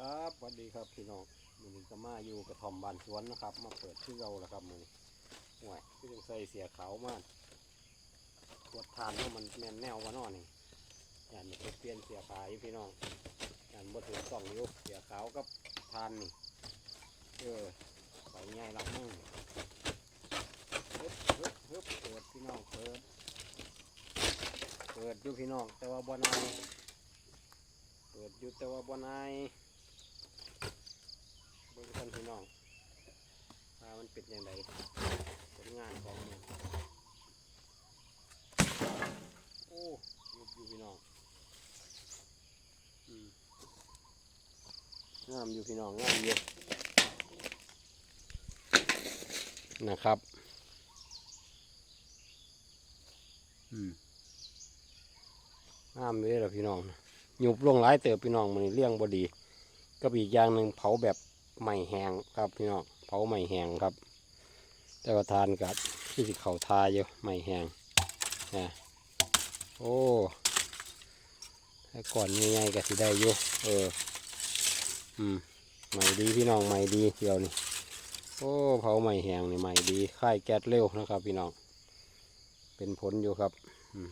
ครับสวัสดีครับพี่น้องมือนี้ก็มาอยู่กระท่อมบ้านสวนนะครับ มาเปิดที่เราแล้วครับมือนี้ห่วยที่ต้องใส่เสียขาวมากกดทานว่ามันแน่นแนววะน้อนี่ยานมันจะเปลี่ยนเสียขายพี่น้องยานบดถึงสองอยู่เสียขาวกับทานนี่เออไปง่ายรับมือฮึบฮึบฮึบเปิดพี่น้องเปิดเปิดอยู่พี่น้องแต่ว่าบ่นายเปิดอยู่แต่ว่าบ่นายเบิ่งกันพี่น้องว่ามัน เป็นยังไงผลงานของมันโอ้ยุบอยู่พี่น้องงามอยู่พี่น้องงามอยู่นะครับ อืมงามเลยเหรอพี่น้องหยุบลงหลายเติบพี่น้องมันเลี้ยงบดี ก็อีกอย่างหนึ่งเผาแบบไม่แห้งครับพี่น้องเผาไม่แห้งครับ แต่ว่าทานกับที่สิเขาทาอยู่ไม่แห้งนะโอ้แต่ก่อนง่ายๆก็สิได้อยู่เออ อืมใหม่ดีพี่น้องใหม่ดีเดียวนี่โอ้เผาใหม่แห้งนี่ใหม่ดีค่ายแก๊สเร็วนะครับ พี่น้องเป็นผลอยู่ครับ อืม